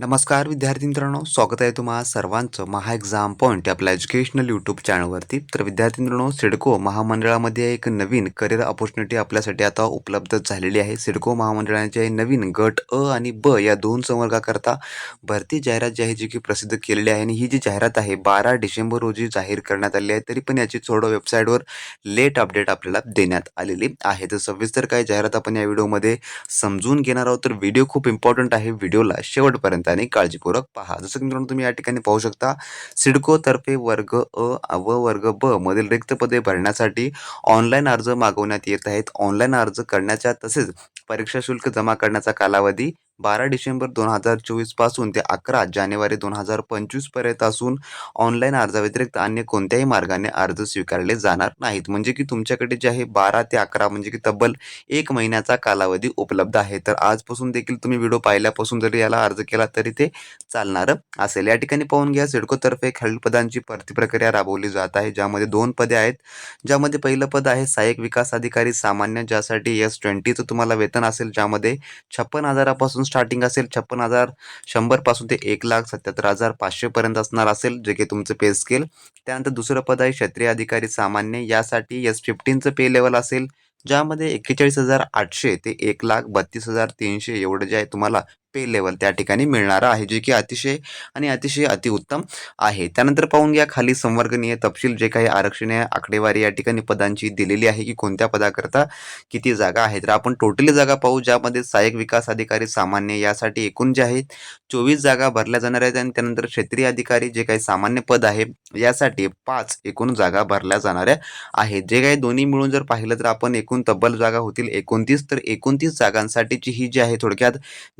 नमस्कार विद्यार्थी मित्रांनो स्वागत आहे तुम्हा सर्वांचं महा एक्झाम पॉईंट आपल्या एज्युकेशनल यूट्यूब चॅनलवरती तर विद्यार्थी मित्रांनो सिडको महामंडळामध्ये एक नवीन करिअर ऑपॉर्च्युनिटी आपल्यासाठी आता उपलब्ध झालेली आहे. सिडको महामंडळाचे नवीन गट अ आणि ब या दोन संवर्गाकरता भरती जाहिरात जी आहे जी की प्रसिद्ध केलेली आहे. आणि ही जी जाहिरात आहे बारा डिसेंबर रोजी जाहीर करण्यात आली आहे. तरी पण याची थोडं वेबसाईटवर लेट अपडेट आपल्याला देण्यात आलेली आहे. तर सविस्तर काय जाहिरात आपण या व्हिडिओमध्ये समजून घेणार आहोत. तर व्हिडिओ खूप इम्पॉर्टंट आहे. व्हिडिओला शेवटपर्यंत आणि काळजीपूर्वक पहा. जसं की मित्रांनो तुम्ही या ठिकाणी पाहू शकता सिडकोतर्फे वर्ग अ व वर्ग ब मधील रिक्त पदे भरण्यासाठी ऑनलाईन अर्ज मागवण्यात येत आहेत. ऑनलाईन अर्ज करण्याच्या तसेच परीक्षा शुल्क जमा करण्याचा कालावधी बारा डिसेंबर दोन हजार चोवीसपासून ते अकरा जानेवारी दोन हजार पंचवीसपर्यंत असून ऑनलाईन अर्जाव्यतिरिक्त अन्य कोणत्याही मार्गाने अर्ज स्वीकारले जाणार नाहीत. म्हणजे की तुमच्याकडे जे आहे बारा ते अकरा म्हणजे की तब्बल एक महिन्याचा कालावधी उपलब्ध आहे. तर आजपासून देखील तुम्ही व्हिडिओ पाहिल्यापासून जरी याला अर्ज केला तरी ते चालणारं असेल. या ठिकाणी पाहून घ्या सिडकोतर्फे खालील पदांची भरती प्रक्रिया राबवली जात आहे ज्यामध्ये दोन पदे आहेत. ज्यामध्ये पहिलं पद आहे सहाय्यक विकास अधिकारी सामान्य ज्यासाठी एस ट्वेंटीचं तुम्हाला वेतन असेल ज्यामध्ये छप्पन हजारापासून स्टार्टिंग असेल छप्पन हजार शंभरपासून ते एक लाख सत्याहत्तर हजार पाचशेपर्यंत असणार असेल जे की तुमचं पे स्केल त्यानंतर दुसरं पद आहे क्षेत्रीय अधिकारी सामान्य. यासाठी एस फिफ्टीनचं पे लेवल असेल ज्यामध्ये एक्केचाळीस हजार आठशे ते एक लाख बत्तीस हजार तीनशे एवढं जे आहे तुम्हाला पे लेवल त्या ठिकाणी मिळणारं आहे जे की अतिशय आणि अतिशय अतिउत्तम आहे. त्यानंतर पाहून घ्या खाली संवर्गनीय तपशील जे काही आरक्षणीय आकडेवारी या ठिकाणी पदांची दिलेली आहे की कोणत्या पदाकरता किती जागा आहेत. तर आपण टोटली जागा पाहू ज्यामध्ये सहाय्यक विकास अधिकारी सामान्य यासाठी एकूण जे आहेत चोवीस जागा भरल्या जाणार आहेत आणि त्यानंतर क्षेत्रीय अधिकारी जे काही सामान्य पद आहे यासाठी पाच एकूण जागा भरल्या जाणाऱ्या आहेत. जे काही दोन्ही मिळून जर पाहिलं तर आपण एकूण तब्बल जागा होतील एकोणतीस तर एकोणतीस जागांसाठीची ही जी आहे थोडक्यात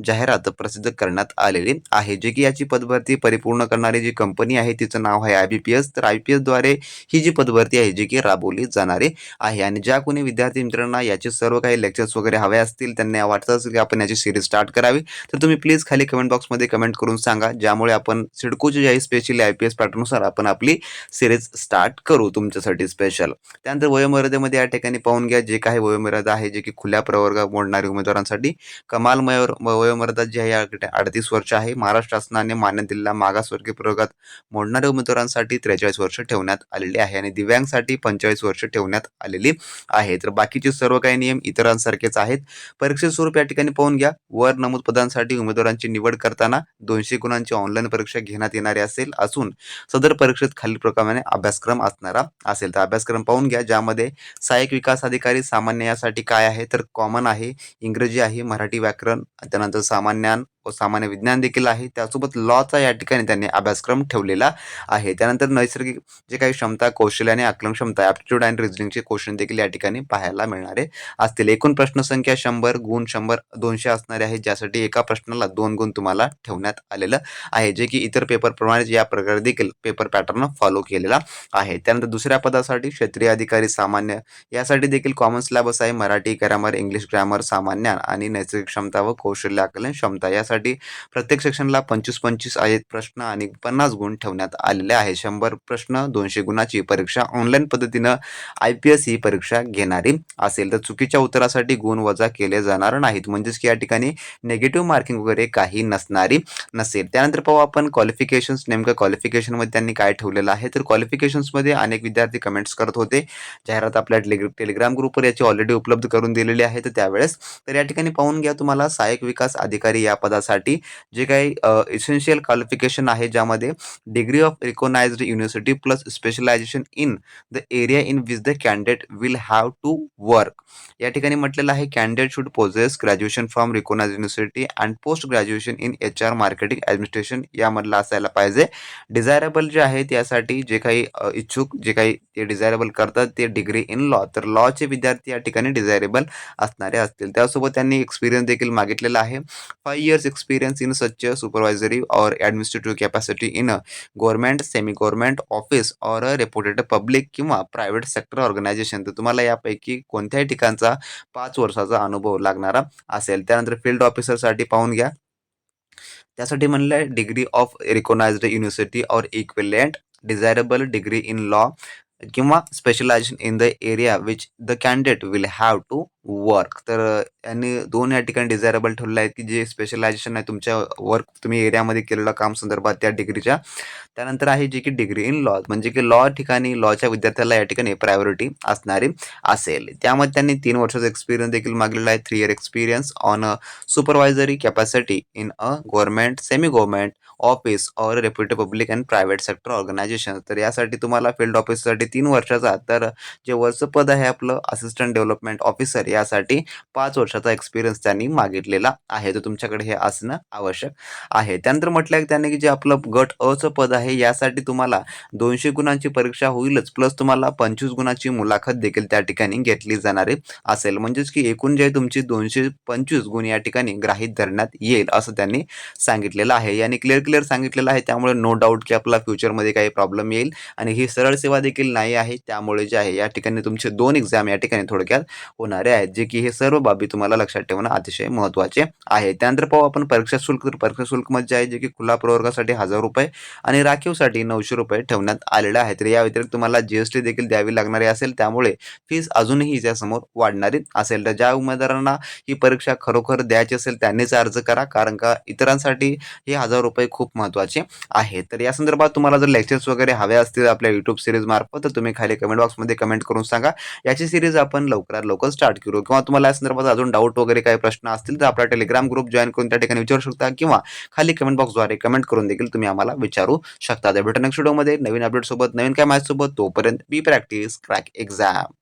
जाहिरात प्रसिद्ध करण्यात आलेली आहे. जे की याची पदभरती परिपूर्ण करणारी जी कंपनी आहे तिचं नाव आहे आय बी पी एस तर आय पी एसद्वारे ही जी पदभरती आहे जी की राबवली जाणारी आहे. आणि ज्या कोणी विद्यार्थी मित्रांना याचे सर्व काही लेक्चर्स वगैरे हवे असतील त्यांना वाटत असेल की आपण याची सिरीज स्टार्ट करावी तर तुम्ही प्लीज खाली कमेंट बॉक्समध्ये कमेंट करून सांगा ज्यामुळे आपण सिडकोची जी स्पेशली आय पी एस पॅटर्ननुसार आपण आपली सिरीज स्टार्ट करू तुमच्यासाठी स्पेशल त्यानंतर वयोमर्यादेमध्ये या ठिकाणी पाहून घ्या जे काही वयोमर्यादा आहे जे की खुल्या प्रवर्ग मोडणाऱ्या उमेदवारांसाठी कमाल मयो वयोमर्यादा जी आहे याकडे अडतीस वर्ष आहे. महाराष्ट्र शासनाने मान्य दिलेल्या मागासवर्गीय प्रवर्गात मोडणाऱ्या उमेदवारांसाठी त्रेचाळीस वर्ष ठेवण्यात आलेले आहे आणि दिव्यांगसाठी पंचेचाळीस वर्ष ठेवण्यात आलेली आहे. तर बाकीचे सर्व काही नियम इतरांसारखेच आहेत. परीक्षेचे स्वरूप या ठिकाणी पाहून घ्या. वर नमूद पदांसाठी उमेदवारांची निवड करताना दोनशे गुणांची ऑनलाईन परीक्षा घेण्यात येणारी असेल असून सदर परीक्षेत खालील प्रकारे अभ्यासक्रम असणारा असेल. तर अभ्यासक्रम पाहून घ्या ज्यामध्ये सहाय्यक विकास अधिकारी सामान्य यासाठी काय आहे? तर कॉमन आहे इंग्रजी आहे मराठी व्याकरण त्यानंतर सामान्य dengan व सामान्य विज्ञान देखील आहे. त्यासोबत लॉचा या ठिकाणी त्यांनी अभ्यासक्रम ठेवलेला आहे. त्यानंतर नैसर्गिक जे काही क्षमता कौशल्य आणि आकलन क्षमता ॲप्टिट्यूड अँड रिझनिंगचे क्वेश्चन देखील या ठिकाणी पाहायला मिळणारे असतील. एकूण प्रश्नसंख्या शंभर गुण शंभर दोनशे असणारे आहेत. ज्यासाठी एका प्रश्नाला दोन गुण तुम्हाला ठेवण्यात आलेलं आहे. जे की इतर पेपरप्रमाणेच या प्रकारे देखील पेपर पॅटर्न फॉलो केलेला आहे. त्यानंतर दुसऱ्या पदासाठी क्षेत्रीय अधिकारी सामान्य यासाठी देखील कॉमन सिलेबस आहे. मराठी ग्रामर इंग्लिश ग्रामर सामान्य आणि नैसर्गिक क्षमता व कौशल्य आकलन क्षमता यासाठी प्रत्येक सेक्शनला पंचवीस पंचवीस आहेत प्रश्न आणि पन्नास गुण ठेवण्यात आलेले आहे शंभर प्रश्न दोनशे गुणाची परीक्षा ऑनलाईन पद्धतीनं आय पी एस ही परीक्षा घेणारी असेल. तर चुकीच्या उत्तरासाठी गुण वजा केले जाणार नाहीत. म्हणजेच की या ठिकाणी नेगेटिव्ह मार्किंग वगैरे काही नसणारी नसेल. त्यानंतर पाहू आपण क्वालिफिकेशन्स नेमकं क्वालिफिकेशनमध्ये त्यांनी काय ठेवलेलं आहे? तर क्वालिफिकेशन्समध्ये अनेक विद्यार्थी कमेंट्स करत होते. जाहिरात आपल्या टेलिग्र टेलिग्राम ग्रुपवर याची ऑलरेडी उपलब्ध करून दिलेली आहे. तर त्यावेळेस तर या ठिकाणी पाहून घ्या तुम्हाला सहाय्यक विकास अधिकारी या पदासाठी जे काही इसेन्शियल क्वालिफिकेशन आहे ज्यामध्ये degree of recognised university plus specialisation in the area in which the candidate will have to work या ठिकाणी म्हटलेलं आहे candidate should possess graduation from recognise university and post graduation in H R marketing administration यामधलं असायला पाहिजे. Desirable जे आहे त्यासाठी जे काही इच्छुक जे काही ते डिझायरेबल करतात ते डिग्री इन लॉ तर लॉचे विद्यार्थी या ठिकाणी डिझायरेबल असणारे असतील. त्यासोबत त्यांनी एक्सपिरियन्स देखील मागितलेला आहे. Five years experience in a supervisory or administrative capacity in a government semi government office or a reputed public किंवा प्रायव्हेट सेक्टर ऑर्गनायझेशन तर तुम्हाला यापैकी कोणत्याही ठिकाणचा पाच वर्षाचा अनुभव लागणारा असेल. त्यानंतर फील्ड ऑफिसरसाठी पाहून घ्या. त्यासाठी म्हणलं आहे डिग्री ऑफ रिकॉनाइज्ड युनिव्हर्सिटी और equivalent desirable degree in law किंवा specialisation in the area which the candidate will have to work तर यांनी दोन या ठिकाणी डिझायरेबल ठेवलेलं आहे, की जे स्पेशलायझेशन आहे तुमच्या वर्क तुम्ही एरियामध्ये केलेलं काम संदर्भात त्या डिग्रीच्या. त्यानंतर आहे जी की डिग्री इन लॉ म्हणजे की लॉ ठिकाणी लॉच्या विद्यार्थ्याला या ठिकाणी प्रायोरिटी असणारी असेल. त्यामध्ये त्यांनी तीन वर्षाचा एक्सपिरियन्स देखील मागलेला आहे. Three year experience on a supervisory capacity in a government, semi government office or reputed public and private sector organisation. तर यासाठी तुम्हाला फील्ड ऑफिससाठी तीन वर्षाचा तर जे वरचं पद आहे आपलं असिस्टंट डेव्हलपमेंट ऑफिसर यासाठी पाच वर्षाचा एक्सपिरियन्स त्यांनी मागितलेला आहे. तर तुमच्याकडे हे असणं आवश्यक आहे. त्यानंतर म्हटलं आहे त्यांनी की जे आपलं गट अचं पद आहे यासाठी तुम्हाला दोनशे गुणांची परीक्षा होईलच प्लस तुम्हाला पंचवीस गुणांची मुलाखत देखील त्या ठिकाणी घेतली जाणारी असेल. म्हणजेच की एकूण जे तुमची दोनशे पंचवीस गुण या ठिकाणी ग्राहीत धरण्यात येईल असं त्यांनी सांगितलेलं आहे. याने क्लिअर क्लिअर सांगितलेलं आहे त्यामुळे नो डाऊट की आपला फ्युचरमध्ये काही प्रॉब्लेम येईल आणि ही सरळ सेवा देखील नाही आहे. त्यामुळे जे आहे या ठिकाणी तुमचे दोन एक्झाम या ठिकाणी थोडक्यात होणारे आहे आहेत. जे की हे सर्व बाबी तुम्हाला लक्षात ठेवणं अतिशय महत्त्वाचे आहे. त्यानंतर पाहू आपण परीक्षा शुल्क. तर परीक्षा शुल्कमध्ये जे आहे जे की खुला प्रवर्गासाठी ₹1000 आणि राखीवसाठी ₹900 ठेवण्यात आलेलं आहे. तर या व्यतिरिक्त तुम्हाला जी-एस-टी देखील द्यावी लागणारी असेल त्यामुळे फीस अजूनही त्यासमोर वाढणारी असेल. तर ज्या उमेदवारांना ही परीक्षा खरोखर द्यायची असेल त्यांनीच अर्ज करा. कारण का इतरांसाठी हे ₹1000 खूप महत्त्वाचे आहेत. तर या संदर्भात तुम्हाला जर लेक्चर्स वगैरे हवे असतील आपल्या युट्यूब सिरीज मार्फत तर तुम्ही खाली कमेंट बॉक्समध्ये कमेंट करून सांगा. याची सिरीज आपण लवकरात लवकर स्टार्ट करू किंवा तुम्हाला या संदर्भात अजून डाऊट वगैरे काही प्रश्न असतील तर आपला टेलिग्राम ग्रुप जॉईन करून त्या ठिकाणी विचारू शकता किंवा खाली कमेंट बॉक्सद्वारे कमेंट करून देखील तुम्ही आम्हाला विचारू शकता. तर भेटू नेक्स्ट व्हिडिओमध्ये नवीन अपडेटसोबत नवीन काय माहितीसोबत. तोपर्यंत बी प्रॅक्टिस क्रॅक एक्झाम.